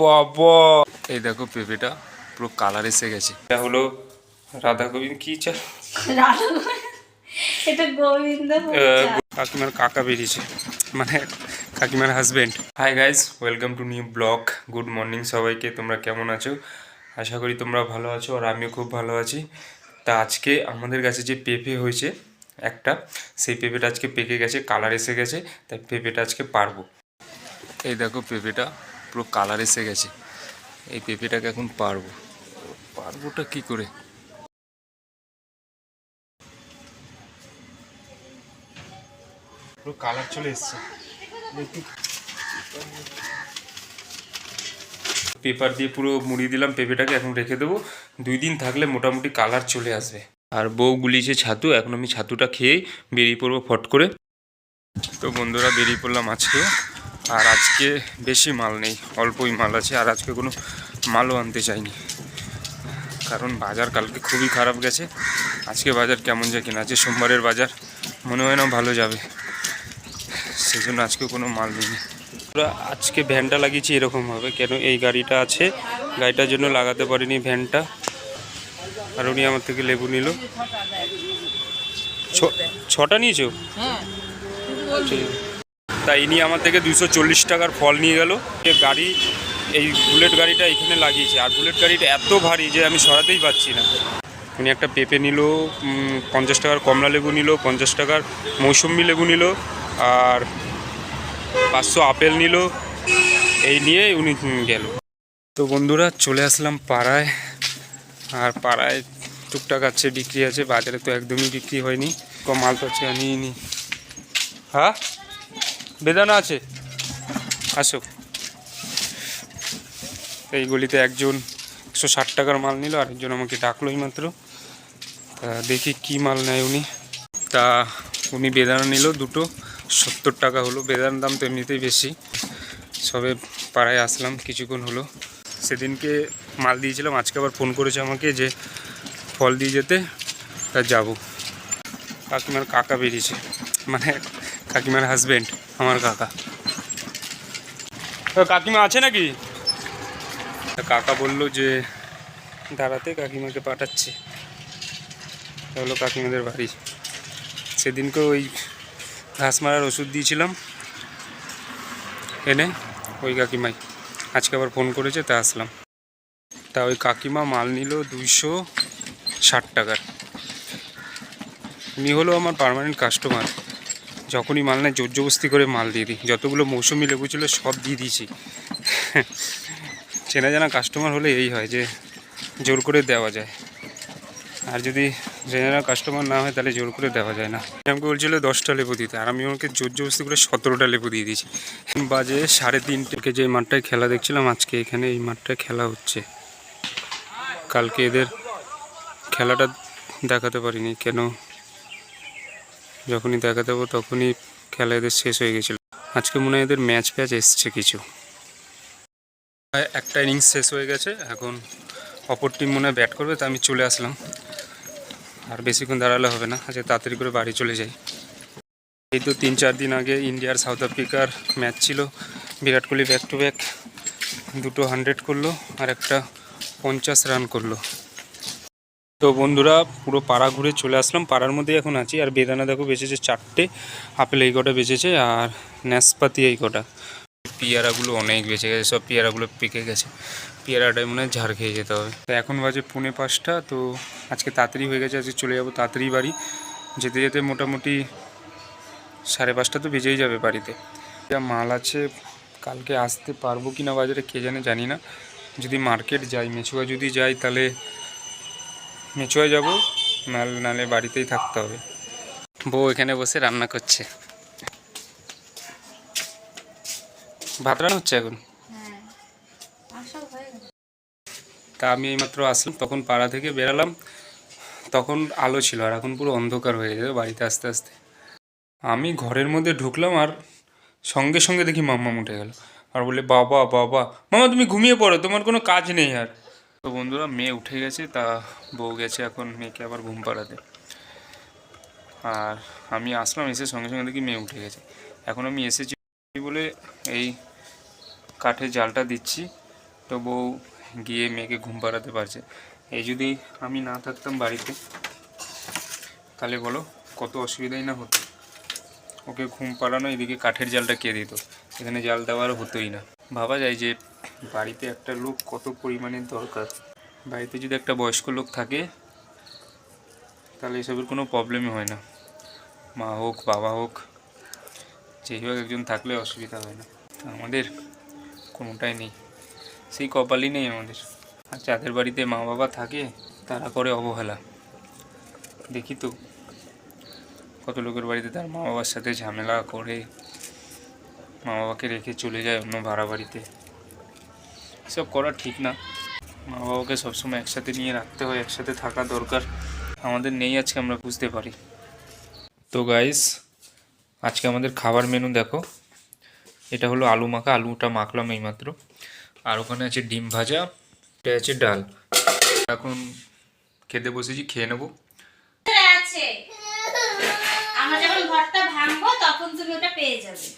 বাবা? এই দেখো পেঁপেটা পুরো কালার এসে গেছে। এটা হলো রাধা গোবিন্দ কি চা? এটা গোবিন্দ কাকিমার কাকা বেরিয়েছে মানে কাকিমার husband hi guys welcome to new blog good morning সবাইকে তোমরা কেমন আছো? আশা করি তোমরা ভালো আছো আর আমিও খুব ভালো আছি। তা আজকে আমাদের কাছে যে পেঁপে হয়েছে একটা সেই পেঁপেটা আজকে পেকে গেছে কালার এসে গেছে তাই পেঁপেটা আজকে পারব। এই দেখো পেঁপেটা পুরো কালার এসে গেছে। এই পেঁপেটাকে এখন পারব। পারবোটা কি করে? পুরো কালার চলে এসছে। পেপার দিয়ে পুরো মুড়ি দিলাম পেঁপেটাকে, এখন রেখে দেবো। দুই দিন থাকলে মোটামুটি কালার চলে আসবে। আর বউ গুলিয়েছে ছাতু, এখন আমি ছাতুটা খেয়েই বেরিয়ে পড়ব ফট করে। তো বন্ধুরা, বেরিয়ে পড়লাম আজকে। আর আজকে বেশি মাল নেই অল্পই মাল আছে আর আজকে কোনো মালও আনতে চাইনি। কারণ বাজার কালকে খুবই খারাপ গেছে। আজকে বাজার কেমন যায় কিনা আজকে সোমবারের বাজার মনে হয় না ভালো যাবে। সেই জন্য আজকে কোনো মাল নেই আমরা আজকে ভ্যানটা লাগিয়েছি এরকম হবে কেন এই গাড়িটা আছে গাড়িটার জন্য লাগাতে পারিনি ভ্যানটা। আর উনি আমার থেকে লেবু নিল। ছটা নিয়েছো? ঠিক আছে। তা ইনি আমার থেকে দুশো টাকার ফল নিয়ে গেল। গাড়ি, এই বুলেট গাড়িটা এখানে লাগিয়েছে। আর বুলেট গাড়িটা এত ভারী যে আমি সরাতেই পারছি না। উনি একটা পেঁপে নিল পঞ্চাশ টাকার কমলা লেবু নিল, পঞ্চাশ টাকার মৌসুম্বি লেবু নিল, আর পাঁচশো আপেল নিল। এই নিয়ে উনি গেল। তো বন্ধুরা, চলে আসলাম পাড়ায়। আর পাড়ায় টুকটাক আছে, বিক্রি আছে। বাজারে তো একদমই বিক্রি হয়নি। কম মাল তো আছে আনিয়ে নি হ্যাঁ? বেদানা আছে। আসো এই গলিতে একজন একশো ষাট টাকার মাল নিল, আরেকজন আমাকে ডাকলোই মাত্র তা দেখি কি মাল নেয় উনি। তা উনি বেদানা নিল দুটো, সত্তর টাকা হলো। বেদানার দাম তো এমনিতেই বেশি। সবে পাড়ায় আসলাম, কিছুক্ষণ হলো। সেদিনকে মাল দিয়েছিলাম, আজকে আবার ফোন করেছে আমাকে যে ফল দিয়ে যেতে, তা যাব। কাকিমার কাকা বেরিয়েছে। মানে কাকিমার হাজবেন্ড আমার কাকা। কাকিমা আছে নাকি? কাকা বলল যে দাঁড়াতে কাকিমাকে পাঠাচ্ছে। হলো কাকিমাদের বাড়ি। সেদিনকে ওই ঘাস মারার ওষুধ দিয়েছিলাম এনে ওই কাকিমাই। আজকে আবার ফোন করেছে তা আসলাম। তা ওই কাকিমা মাল নিল দুইশো ষাট টাকার। উনি হলো আমার পার্মানেন্ট কাস্টমার যখনই মাল নেয় জোর জবস্তি করে মাল দিয়ে দিই। যতগুলো মৌসুমি লেবু ছিল সব দিয়ে দিয়েছি। চেনা জানা কাস্টমার হলে এই হয় যে জোর করে দেওয়া যায়। আর যদি চেনা জানা কাস্টমার না হয় তাহলে জোর করে দেওয়া যায় না। আমাকে বলছিল দশটা লেবু দিতে। আর আমি ওকে জোর জবস্তি করে সতেরোটা লেবু দিয়ে দিয়েছি। বাজে সাড়ে তিনটেকে যে মাঠটায় খেলা দেখছিলাম, আজকে এখানে এই মাঠটায় খেলা হচ্ছে। কালকে এদের খেলাটা দেখাতে পারিনি, কেন যখনই দেখা দেবো তখনই খেলা এদের শেষ হয়ে গেছিল। আজকে মনে হয় এদের ম্যাচ ফ্যাচ এসছে কিছু। একটা ইনিংস শেষ হয়ে গেছে, এখন অপর টিম মনে হয় ব্যাট করবে, তা আমি চলে আসলাম। আর বেশিক্ষণ দাঁড়ালে হবে না, আজকে তাড়াতাড়ি করে বাড়ি চলে যাই। এই তো তিন চার দিন আগে ইন্ডিয়ার সাউথ আফ্রিকার ম্যাচ ছিল, Virat Kohli back to back দুটো হান্ড্রেড করল আর একটা পঞ্চাশ রান করল। তো বন্ধুরা, পুরো পাড়া ঘুরে চলে আসলাম। পাড়ার মধ্যে এখন আছি। আর বেদানা দেখো বেঁচেছে চারটে। আপেল এই কটা বেঁচেছে আর ন্যাসপাতি এই কটা। পেয়ারাগুলো অনেক বেঁচে গেছে। সব পেয়ারাগুলো পেকে গেছে। পেয়ারাটাই মনে হয় ঝাড় খেয়ে যেতে হবে। তো এখন বাজে পুনে পাঁচটা। তো আজকে তাড়াতাড়ি হয়ে গেছে। আজকে চলে যাব তাড়াতাড়ি বাড়ি। যেতে যেতে মোটামুটি সাড়ে পাঁচটা তো বেজেই যাবে বাড়িতে। যা মাল আছে, কালকে আসতে পারব কি না বাজারে কে জানে জানি না। যদি মার্কেট যাই, মেছুয়া যদি যাই, তাহলে মেচুয়া যাব নাল নালে বাড়িতেই থাকতে হবে। বউ এখানে বসে রান্না করছে। ভাত রান্না হচ্ছে এখন? হ্যাঁ হয়ে তা আমি এইমাত্র আসলাম তখন পাড়া থেকে বেরালাম তখন আলো ছিল আর এখন পুরো অন্ধকার হয়ে গেছে বাড়িতে আস্তে আস্তে। আমি ঘরের মধ্যে ঢুকলাম আর সঙ্গে সঙ্গে দেখি মাম্মা উঠে গেল। আর বলে বাবা বাবা মামা তুমি ঘুমিয়ে পড়ো তোমার কোনো কাজ নেই আর। তো বন্ধুরা, মেয়ে উঠে গেছে, তা বউ গেছে এখন মেয়েকে আবার ঘুম পাড়াতে। আর আমি আসলাম, এসে সঙ্গে সঙ্গে দেখি মেয়ে উঠে গেছে। এখন আমি এসেছি বলে এই কাঠের জালটা দিচ্ছি, তো বউ গিয়ে মেয়েকে ঘুম পাড়াতে পারছে। এই যদি আমি না থাকতাম বাড়িতে, তাহলে বলো কত অসুবিধাই না হতো। ওকে ঘুম পাড়ানো, এদিকে কাঠের জালটা কে দিত? এখানে জাল দেওয়ার হতোই না। ভাবা যায় যে বাড়িতে একটা লোক কত পরিমাণে দরকার? বাড়িতে যদি একটা বয়স্ক লোক থাকে, তাহলে এসবের কোনো প্রবলেমই হয় না। মা হোক, বাবা হোক যেই হোক একজন থাকলে অসুবিধা হয় না। আমাদের কোনোটাই নেই। সেই কপালই নেই আমাদের। আর যাদের বাড়িতে মা বাবা থাকে, তারা করে অবহেলা। দেখি তো, কত লোকের বাড়িতে তার মা বাবার সাথে ঝামেলা করে মা বাবাকে রেখে চলে যায় অন্য ভাড়া বাড়িতে। এসব করা ঠিক না। মা বাবাকে সবসময় একসাথে নিয়ে রাখতে হয়, একসাথে থাকা দরকার। আমাদের নেই আজকে, আমরা বুঝতে পারি। তো গাইস আজকে আমাদের খাবার মেনু দেখো। এটা হলো আলু মাখা, আলুটা মাখলাম এইমাত্র। আর ওখানে আছে ডিম ভাজা, এটা আছে ডাল। এখন খেতে বসেছি, খেয়ে নেব। আমরা যখন ঘরটা ভাঙবো, তখন তুমি ওটা পেয়ে যাবে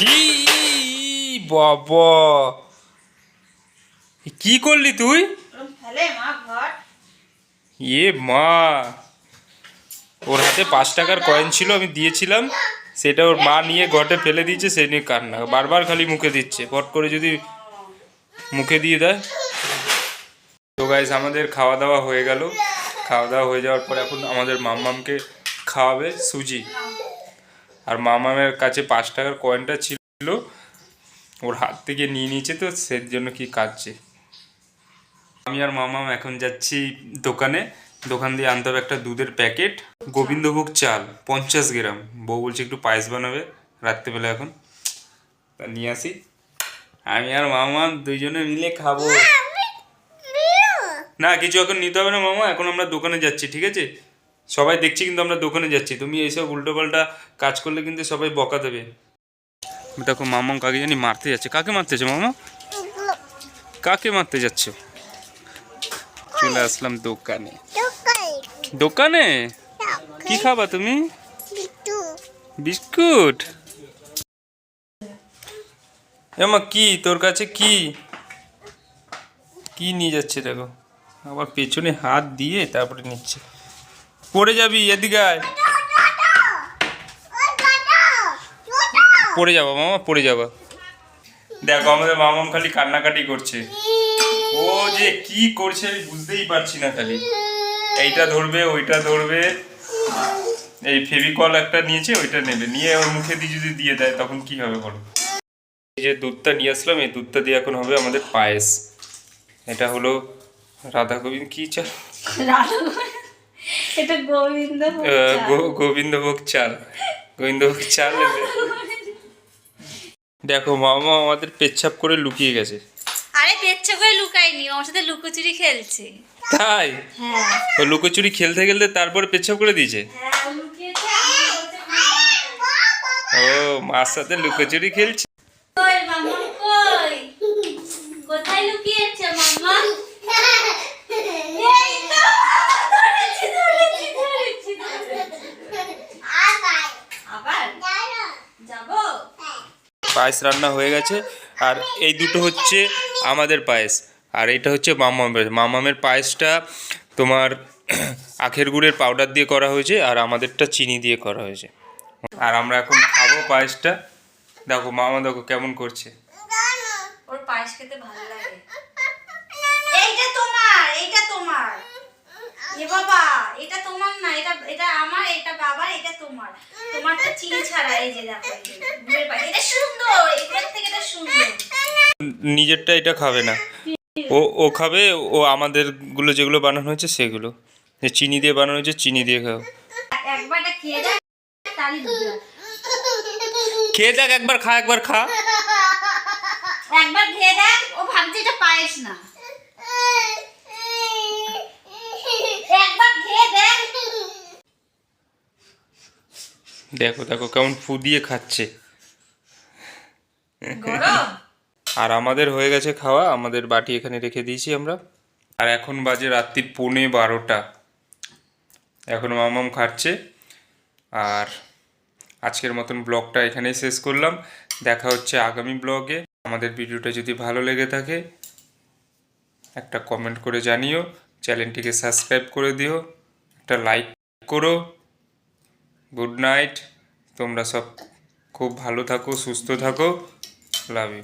কি বাবা। কি করলি তুই? এ মা ওর হাতে পাঁচ টাকার কয়েন ছিল আমি দিয়েছিলাম। সেটা ওর মা নিয়ে ঘটে ফেলে দিয়েছে সে নিয়ে কান্না। বারবার খালি মুখে দিচ্ছে। পট করে যদি মুখে দিয়ে দেয়। তো গাইজ আমাদের খাওয়া দাওয়া হয়ে গেল। খাওয়া দাওয়া হয়ে যাওয়ার পর এখন আমাদের মাম্মামকে খাওয়াবে সুজি। আর মামামের কাছে পাঁচ টাকার কয়েনটা ছিল। ওর হাত থেকে নিয়ে নিয়েছে তো সের জন্য কি কাঁদছে। আমি আর মামাম এখন যাচ্ছি দোকানে। দোকান দিয়ে আনতে হবে একটা দুধের প্যাকেট। গোবিন্দভোগ চাল পঞ্চাশ গ্রাম। বউ বলছে একটু পায়েস বানাবে রাত্রেবেলা এখন। তা নিয়ে আসি। আমি আর মামা দুইজনে মিলে খাব। না কিছু এখন নিতে হবে না মামা এখন আমরা দোকানে যাচ্ছি ঠিক আছে? সবাই দেখছি কিন্তু আমরা দোকানে যাচ্ছি। তুমি এইসব উল্টোপাল্টা কাজ করলে কিন্তু সবাই বকা দেবে। দেখো মামা কাকে জানি মারতে যাচ্ছে। কাকে মারতে যাচ্ছে মামা? কাকে মারতে যাচ্ছ? চলে আসলাম দোকানে। দোকানে? কি খাবা তুমি? বিস্কুট। এমা কি? তোর কাছে কি? কি নিয়ে যাচ্ছে দেখো? আবার পেছনে হাত দিয়ে তারপরে নিচ্ছে। পড়ে যাবি এদিকে আয়। পড়ে যাব মামা পড়ে যাবা। দেখো আমাদের মামাম খালি কান্নাকাটি করছে। ও যে কি করছে আমি বুঝতেই পারছি না খালি। এইটা ধরবে ওইটা ধরবে। এই ফেভিকল একটা নিয়েছে ওইটা নেবে। নিয়ে ওর মুখে দিয়ে যদি দিয়ে দেয় তখন কি হবে বলো? এই যে দুধটা নিয়ে আসলাম এই দুধটা দিয়ে এখন হবে আমাদের পায়েস। এটা হলো রাধা গোবিন্দ কি চা? রাধা এটা গোবিন্দ চাল। গো- গোবিন্দভোগ চাল। গোবিন্দভোগ চাল নেবে দেখো মামা আমাদের পেচ্ছাপ করে লুকিয়ে গেছে। আরে পেচ্ছা করে লুকায়নি আমার সাথে লুকোচুরি খেলছে। তাই? হ্যাঁ। ও লুকোচুরি খেলতে খেলতে তারপরে পেচ্ছাপ করে দিয়েছে? হ্যাঁ ও লুকিয়েছে ও মার সাথে লুকোচুরি খেলছে? কই মামা কই? কোথায় লুকিয়েছে মামা এই তো ধরেছি ধরেছি ধরেছি ধরেছি। আবার যাব পায়েস রান্না হয়ে গেছে। আর এই দুটো হচ্ছে আমাদের পায়েস। আর এটা হচ্ছে মামামের মামামের পায়েসটা তোমার আখের গুড়ের পাউডার দিয়ে করা হয়েছে আর আমাদেরটা চিনি দিয়ে করা হয়েছে। আর আমরা এখন খাব পায়েসটা। দেখো, মামা দেখো কেমন করছে। ওর পায়েস খেতে ভালো লাগে এইটা তোমার এইটা তোমার এ বাবা এটা তোমার না এটা এটা আমার এটা বাবার এটা তোমার। তোমারটা চিনি ছাড়া এই যে দেখো। এটা সুন্দর এগুলোর থেকে এটা সুন্দর। নিজেরটা এটা খাবে না। ও ও খাবে ও আমাদেরগুলো যেগুলো বানানো হয়েছে সেগুলো। যে চিনি দিয়ে বানানো হয়েছে চিনি দিয়ে খাও। একবার এটা খেয়ে দেখ বুঝবে খেয়ে দেখ একবার খা একবার খা। একবার খেয়ে দেখ ও ভাবছে এটা পায়েস না একবার খেয়ে দেখ দেখো দেখো কেমন ফু দিয়ে খাচ্ছে আর আমাদের হয়ে গেছে খাওয়া আমাদের বাটি এখানে রেখে দিয়েছি আমরা। আর এখন বাজে রাত্রির পৌনে বারোটা। এখন মামাম খাচ্ছে। আর আজকের মতন ব্লগটা এখানেই শেষ করলাম। দেখা হচ্ছে আগামী ব্লগে। আমাদের ভিডিওটা যদি ভালো লেগে থাকে একটা কমেন্ট করে জানিও। চ্যানেলটিকে সাবস্ক্রাইব করে দিও। একটা লাইক করো। Good night. তোমরা সব খুব ভালো থাকো সুস্থ থাকো। Love you